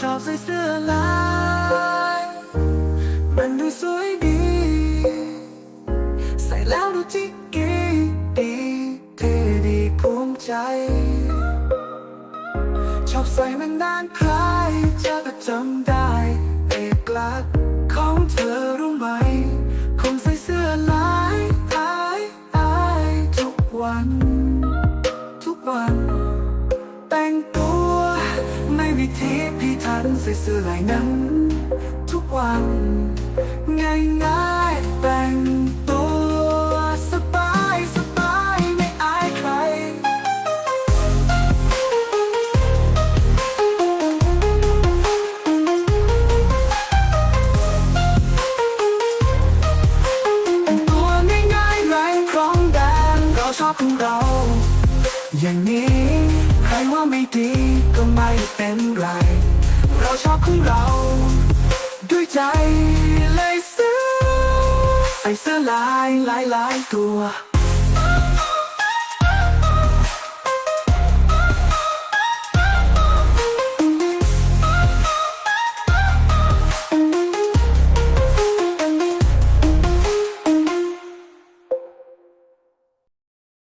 ชอบใส่เสื้อลาย มันดูสวยดี ใส่แล้วดูจิกกี้ดีเท่ดีภูมิใจ ชอบใส่มันนานคล้ายเธอก็จำได้ ไม่วิธีพิถันใส่เสื้อลายนั้น ทุกวัน ง่ายง่ายๆแต่งตัวสบายสบายไม่อายใคร ตัวง่ายๆไร้ครองแดนเราชอบของเรา อย่างนี้ ว่าไม่ดีก็ไม่เป็นไร เราชอบของเรา ด้วยใจเลยซื้อใส่เสื้อลายหลายหลายๆตัว